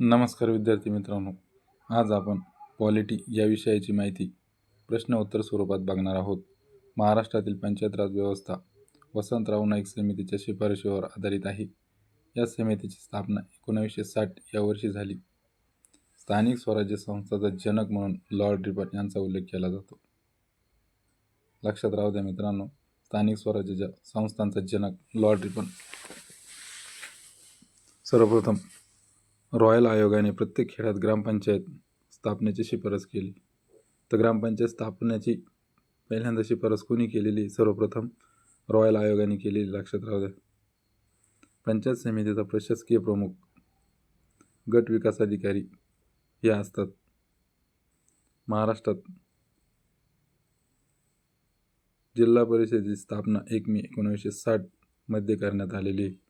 नमस्कार विद्यार्थी मित्रांनो. आज आपण पॉलिटी या विषयाची माहिती प्रश्न उत्तर स्वरूपात बघणार आहोत. महाराष्ट्रातील पंचायत राज व्यवस्था वसंतराव नाईक समितीच्या शिफारशीवर आधारित आहे. या समितीची स्थापना एकोणावीसशे साठ या वर्षी झाली. स्थानिक स्वराज्य संस्थाचा जनक म्हणून लॉर्ड रिपन यांचा उल्लेख केला जातो. लक्षात राहू द्या मित्रांनो स्थानिक स्वराज्याच्या संस्थांचा जनक लॉर्ड रिपन सर्वप्रथम रॉयल आयोगाने प्रत्येक खेड्यात ग्रामपंचायत स्थापनेची शिफारस केली. तर ग्रामपंचायत स्थापनेची पहिल्यांदा शिफारस कोणी केलेली? सर्वप्रथम रॉयल आयोगाने केलेली लक्षात राहू द्या. पंचायत समितीचा प्रशासकीय प्रमुख गट विकास अधिकारी हे असतात. महाराष्ट्रात जिल्हा परिषदेची स्थापना एक मे एकोणीसशे साठमध्ये करण्यात आलेली आहे.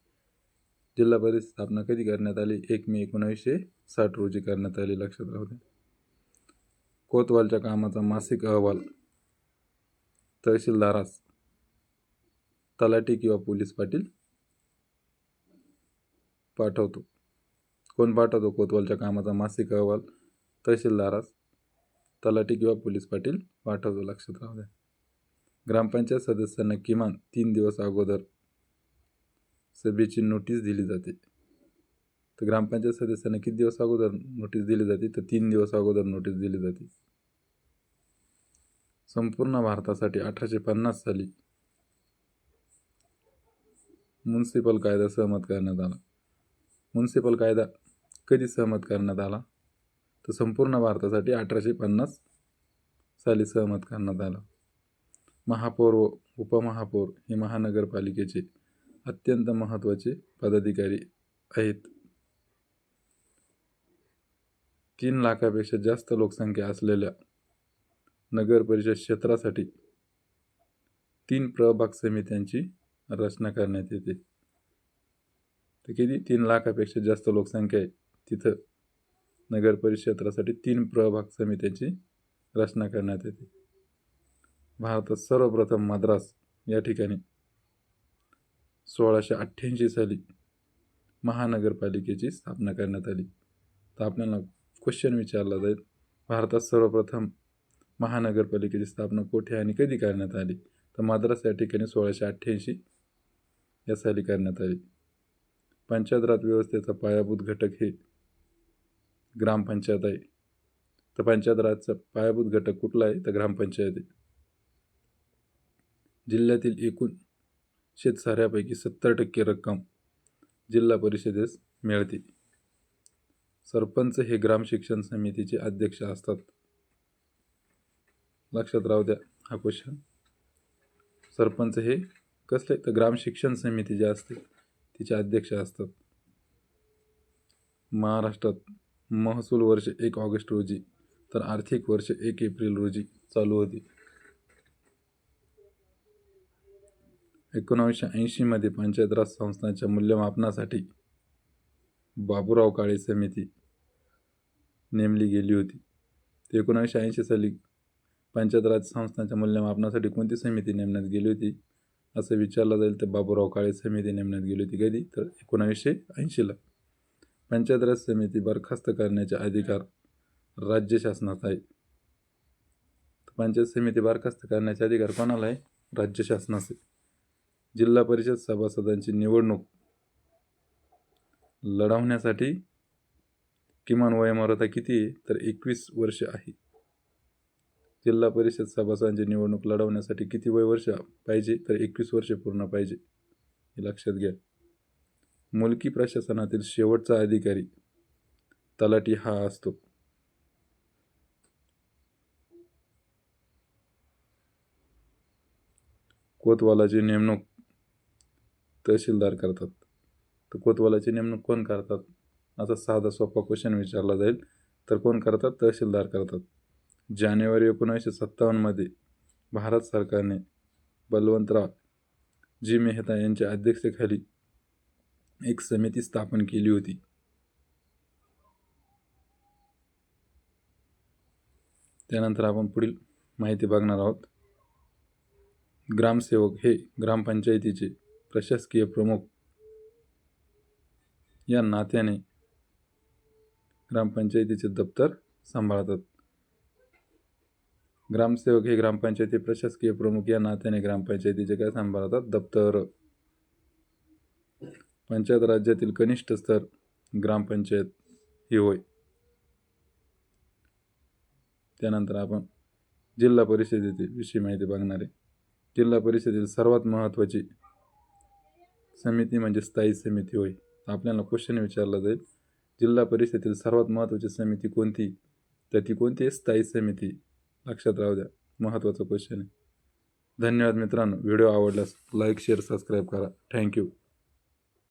जिल्हा परिषद स्थापना कधी करण्यात आली? एक मे एकोणावीसशे साठ रोजी करण्यात आली लक्षात राहू द्या. कोतवालच्या कामाचा मासिक अहवाल तहसीलदारास तलाठी किंवा पोलीस पाटील पाठवतो. कोण पाठवतो? कोतवालच्या कामाचा मासिक अहवाल तहसीलदारास तलाठी किंवा पोलीस पाटील पाठवतो लक्षात राहू द्या. ग्रामपंचायत सदस्यांना किमान तीन दिवस अगोदर सभेची नोटीस दिली जाते. तर ग्रामपंचायत सदस्यांना किती दिवस अगोदर नोटीस दिली जाते? तर तीन दिवस अगोदर नोटीस दिली जाते. संपूर्ण भारतासाठी अठराशे पन्नास साली म्युन्सिपल कायदा सहमत करण्यात आला. म्युन्सिपल कायदा कधी सहमत करण्यात आला? तर संपूर्ण भारतासाठी अठराशे पन्नास साली सहमत करण्यात आला. महापौर व उपमहापौर हे महानगरपालिकेचे अत्यंत महत्त्वाचे पदाधिकारी आहेत. तीन लाखापेक्षा जास्त लोकसंख्या असलेल्या नगर परिषद क्षेत्रासाठी तीन प्रभाग समित्यांची रचना करण्यात येते. तर किती? तीन लाखापेक्षा जास्त लोकसंख्या आहे. तिथं नगर परिषद क्षेत्रासाठी तीन प्रभाग समित्यांची रचना करण्यात येते. भारतात सर्वप्रथम मद्रास या ठिकाणी सोळाशे अठ्ठ्याऐंशी साली महानगरपालिकेची स्थापना करण्यात आली. तर आपल्याला क्वेश्चन विचारला जाईल भारतात सर्वप्रथम महानगरपालिकेची स्थापना कोठे आणि कधी करण्यात आली? तर मद्रास या ठिकाणी सोळाशे अठ्ठ्याऐंशी या साली करण्यात आली. पंचायत राज व्यवस्थेचा पायाभूत घटक हे ग्रामपंचायत आहे. तर पंचायत राजचा पायाभूत घटक कुठला आहे? तर ग्रामपंचायत आहे. जिल्ह्यातील एकूण शेतसाऱ्यापैकी सत्तर टक्के रक्कम जिल्हा परिषदेस मिळते. सरपंच हे ग्राम शिक्षण समितीचे अध्यक्ष असतात. लक्षात राहू द्या हा क्वेश्चन सरपंच हे कसले? तर ग्राम शिक्षण समिती जे असते तिचे अध्यक्ष असतात. महाराष्ट्रात महसूल वर्ष एक ऑगस्ट रोजी तर आर्थिक वर्ष एक एप्रिल रोजी चालू होती. एकोणावीसशे ऐंशीमध्ये पंचायत राज संस्थांच्या मूल्यमापनासाठी बाबूराव काळे समिती नेमली गेली होती. ते एकोणावीसशे ऐंशी साली पंचायत राज संस्थांच्या मूल्यमापनासाठी कोणती समिती नेमण्यात गेली होती? असं विचारलं जाईल तर बाबूराव काळे समिती नेमण्यात गेली होती कधी? तर एकोणावीसशे ऐंशीला. पंचायत राज समिती बरखास्त करण्याचे अधिकार राज्य शासनाचा आहे. पंचायत समिती बरखास्त करण्याचे अधिकार कोणाला आहे? राज्य शासनाचे. जिल्हा परिषद सभासदांची निवडणूक लढवण्यासाठी किमान वयोमर्यादा किती आहे? तर एकवीस वर्ष आहे. जिल्हा परिषद सभासदांची निवडणूक लढवण्यासाठी किती वय वर्ष पाहिजे? तर एकवीस वर्ष पूर्ण पाहिजे. हे लक्षात घ्या. मुलकी प्रशासनातील शेवटचा अधिकारी तलाठी हा असतो. कोतवालाची नेमणूक तहसीलदार करतात. तर कोतवालाची नेमणूक कोण करतात? असा साधा सोपा क्वेश्चन विचारला जाईल. तर कोण करतात? तहसीलदार करतात. जानेवारी एकोणीसशे सत्तावन्नमध्ये भारत सरकारने बलवंतराव जी मेहता यांच्या अध्यक्षतेखाली एक समिती स्थापन केली होती. त्यानंतर आपण पुढील माहिती बघणार आहोत. ग्रामसेवक हे ग्रामपंचायतीचे प्रशासकीय प्रमुख या नात्याने ग्रामपंचायतीचे दप्तर सांभाळतात. ग्रामसेवक हे ग्रामपंचायती प्रशासकीय प्रमुख या नात्याने ग्रामपंचायतीचे काय सांभाळतात? दप्तर. पंचायत राज्यातील कनिष्ठ स्तर ग्रामपंचायत ही होय. त्यानंतर आपण जिल्हा परिषदेतील विषयी माहिती बघणार आहे. जिल्हा परिषदेतील सर्वात महत्त्वाची समिती म्हणजे स्थायी समिती होय. आपल्याला क्वेश्चन विचारला जाईल जिल्हा परिषदेतील सर्वात महत्त्वाची समिती कोणती? तर ती कोणती आहे? स्थायी समिती. लक्षात राहू द्या महत्त्वाचा क्वेश्चन आहे. धन्यवाद मित्रांनो व्हिडिओ आवडल्यास लाईक शेअर सबस्क्राईब करा. Thank you